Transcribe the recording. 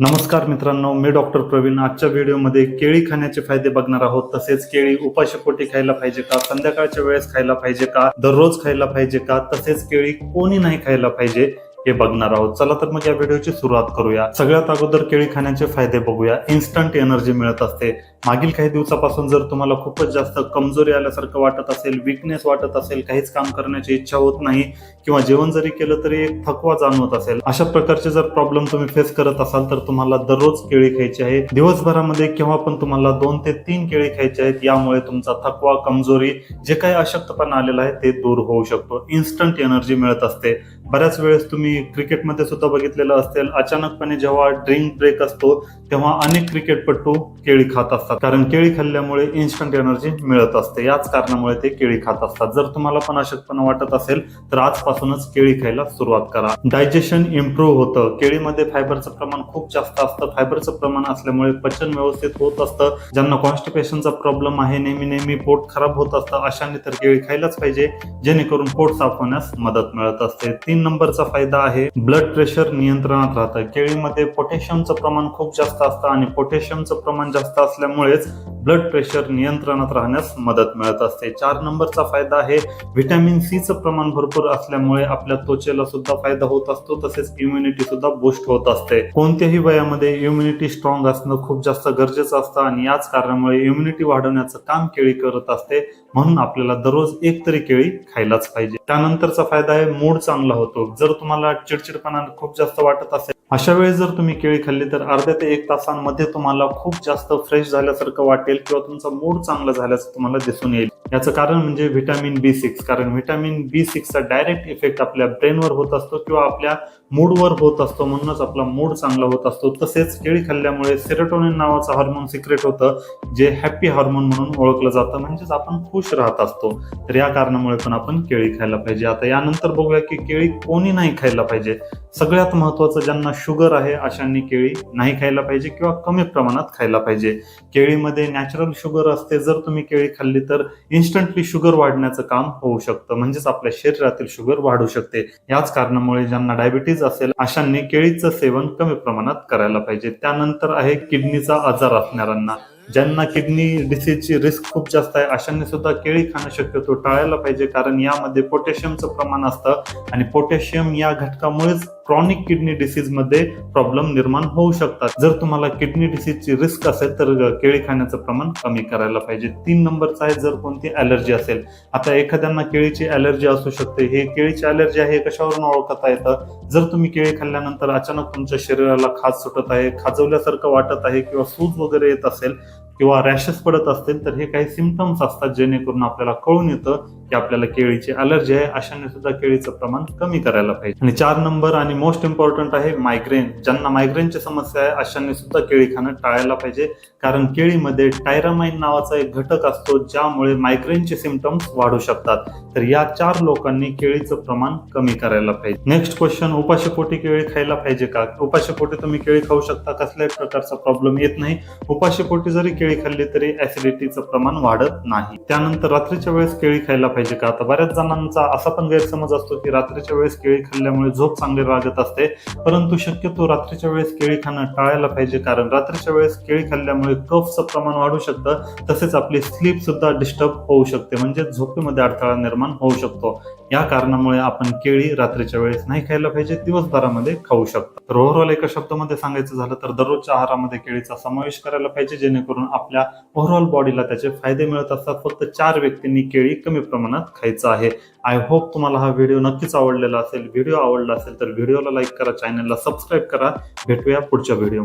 नमस्कार मित्रांनो मी डॉक्टर प्रवीण. आजच्या व्हिडिओमध्ये केळी खाण्याचे फायदे बघणार आहोत. तसेच केळी उपाशीपोटी खायला पाहिजे का? संध्याकाळच्या वेळेस खायला पाहिजे का? दररोज खायला पाहिजे का? तसेच केळी कोणी नाही खायला पाहिजे. हे बघणार आहोत. चला तर मग या व्हिडिओची सुरुवात करूया. सगळ्यात अगोदर केळी खाण्याचे फायदे बघूया. इन्स्टंट एनर्जी मिळत असते. मागील काही दिवसापासून जर तुम्हाला खूपच जास्त कमजोरी आल्यासारखं वाटत असेल विकनेस वाटत असेल काहीच काम करण्याची इच्छा होत नाही किंवा जेवण जरी केलं तरी एक थकवा जाणवत असेल अशा प्रकारचे जर प्रॉब्लेम तुम्ही फेस करत असाल तर तुम्हाला दररोज केळी खायची आहे. दिवसभरामध्ये केव्हा पण तुम्हाला दोन ते तीन केळी खायचे आहेत यामुळे तुमचा थकवा कमजोरी जे काही अशक्तपणा आलेला आहे ते दूर होऊ शकतो. इन्स्टंट एनर्जी मिळत असते. बऱ्याच वेळेस तुम्ही क्रिकेटमध्ये सुद्धा बघितलेलं असेल. अचानकपणे जेव्हा ड्रिंक ब्रेक असतो तेव्हा अनेक क्रिकेटपटू केळी खात असतात. कारण केळी खाल्ल्यामुळे इन्स्टंट एनर्जी मिळत असते. याच कारणामुळे ते केळी खात असतात. जर तुम्हाला पण अशक्तपणा वाटत असेल तर आजपासूनच केळी खायला सुरुवात करा. डायजेशन इम्प्रूव्ह होतं. केळीमध्ये फायबरचं प्रमाण खूप जास्त असतं. फायबरचं प्रमाण असल्यामुळे पचन व्यवस्थित होत असतं. ज्यांना कॉन्स्टिपेशनचा प्रॉब्लेम आहे नेहमी नेहमी पोट खराब होत असतं अशाने तर केळी खायलाच पाहिजे. जेणेकरून पोट साफ होण्यास मदत मिळत असते. तीन नंबरचा फायदा आहे ब्लड प्रेशर नियंत्रणात राहतं. केळीमध्ये पोटॅशियमचं प्रमाण खूप जास्त असतं आणि पोटॅशियमचं प्रमाण जास्त असल्यामुळेच ब्लड प्रेशर नियंत्रणात राहण्यास मदत मिळत असते. चार नंबरचा फायदा आहे व्हिटॅमिन सीचं प्रमाण भरपूर असल्यामुळे आपल्या त्वचेला सुद्धा फायदा होत असतो तसेच इम्युनिटी सुद्धा बुस्ट होत असते. कोणत्याही वयामध्ये इम्युनिटी स्ट्रॉंग असणं खूप जास्त गरजेचं असतं आणि याच कारणामुळे इम्युनिटी वाढवण्याचं काम केळी करत असते म्हणून आपल्याला दररोज एक तरी केळी खायलाच पाहिजे. त्यानंतरचा फायदा आहे मूड चांगला होतो. जर तुम्हाला चिडचिडपणा खूप जास्त वाटत असेल अशा वेळेस जर तुम्ही केळी खाल्ली तर अर्ध्या ते एक तासांमध्ये तुम्हाला खूप जास्त फ्रेश झाल्यासारखं वाटेल किंवा तुमचा मूड चांगला झाल्याचं तुम्हाला दिसून येईल. याचं कारण म्हणजे व्हिटॅमिन बी सिक्स कारण व्हिटॅमिन बी सिक्सचा डायरेक्ट इफेक्ट आपल्या ब्रेनवर होत असतो किंवा आपल्या मूडवर होत असतो म्हणूनच आपला मूड चांगला होत असतो. तसेच केळी खाल्ल्यामुळे सेरोटोनिन नावाचं हार्मोन सिक्रेट होतं जे हॅपी हार्मोन म्हणून ओळखलं जातं. म्हणजेच आपण खुश राहत असतो. तर या कारणामुळे पण आपण केळी खायला पाहिजे. आता यानंतर बघूया की केळी कोणी नाही खायला पाहिजे. सगळ्यात महत्वाचं ज्यांना शुगर आहे अशांनी केळी नाही खायला पाहिजे किंवा कमी प्रमाणात खायला पाहिजे. केळीमध्ये नॅचरल शुगर असते. जर तुम्ही केळी खाल्ली तर इन्स्टंटली शुगर वाढण्याचं काम होऊ शकतं. म्हणजेच आपल्या शरीरातील शुगर वाढू शकते. याच कारणामुळे ज्यांना डायबिटीज असेल अशांनी केळीचं सेवन कमी प्रमाणात करायला पाहिजे. त्यानंतर आहे किडनीचा आजार असणाऱ्यांना. ज्यांना किडनी डिसीजची रिस्क खूप जास्त आहे अशांनी सुद्धा केळी खाणं शक्यतो टाळायला पाहिजे. कारण यामध्ये पोटॅशियमचं प्रमाण असतं आणि पोटॅशियम या घटकामुळेच क्रॉनिक किडनी डिसीजमध्ये प्रॉब्लेम निर्माण होऊ शकतात. जर तुम्हाला किडनी डिसीजची रिस्क असेल तर केळी खाण्याचं प्रमाण कमी करायला पाहिजे. तीन नंबरचा आहे जर कोणती अलर्जी असेल. आता एखाद्यांना केळीची अलर्जी असू शकते. हे केळीची अलर्जी आहे कशावरून ओळखता येतं? जर तुम्ही केळी खाल्ल्यानंतर अचानक तुमच्या शरीराला खाज सुटत आहे खाजवल्यासारखं वाटत आहे किंवा सूज वगैरे येत असेल किंवा रॅशेस पडत असतील तर हे काही सिमटम्स असतात जेणेकरून आपल्याला कळून येतं की आपल्याला केळीची अलर्जी आहे. अशाने सुद्धा केळीचं प्रमाण कमी करायला पाहिजे. आणि चार नंबर आणि मोस्ट इम्पॉर्टंट आहे मायग्रेन ज्यांना मायग्रेनची समस्या आहे अशांनी सुद्धा केळी खाणं टाळायला पाहिजे. कारण केळीमध्ये टायरामाइन नावाचा एक घटक असतो ज्यामुळे मायग्रेनचे सिमटम्स वाढू शकतात. तर या चार लोकांनी केळीचं प्रमाण कमी करायला पाहिजे. नेक्स्ट क्वेश्चन उपाशीपोटी केळी खायला पाहिजे का? उपाशीपोटी तुम्ही केळी खाऊ शकता कसल्याही प्रकारचा प्रॉब्लेम येत नाही. उपाशीपोटी जरी केळी खाल्ली तरी ऍसिडिटीचं प्रमाण वाढत नाही. त्यानंतर रात्रीच्या वेळेस केळी खायला पाहिजे का? आता बऱ्याच जणांचा असा पण गैरसमज असतो की रात्रीच्या वेळेस केळी खाल्ल्यामुळे झोप चांगली लागत असते. परंतु शक्यतो रात्रीच्या वेळेस केळी खाणं टाळायला पाहिजे कारण रात्रीच्या वेळेस केळी खाल्ल्यामुळे कफचं प्रमाण वाढू शकतं. तसेच आपली स्लीप सुद्धा डिस्टर्ब होऊ शकते. म्हणजे झोपेमध्ये अडथळा निर्माण होऊ शकतो. या कारणामुळे आपण केळी रात्रीच्या वेळेस नाही खायला पाहिजे दिवसभरामध्ये खाऊ शकतो. तर ओव्हरऑल एका शब्दामध्ये सांगायचं झालं तर दररोजच्या आहारामध्ये केळीचा समावेश करायला पाहिजे जेणेकरून आपल्या ओव्हरऑल बॉडीला त्याचे फायदे मिळत असतात. फक्त चार व्यक्तींनी केळी कमी प्रमाणात खायचं आहे. आय होप तुम्हाला हा व्हिडिओ नक्कीच आवडलेला असेल. व्हिडिओ आवडला असेल तर व्हिडिओला लाईक करा चॅनलला सबस्क्राईब करा. भेटूया पुढच्या व्हिडिओ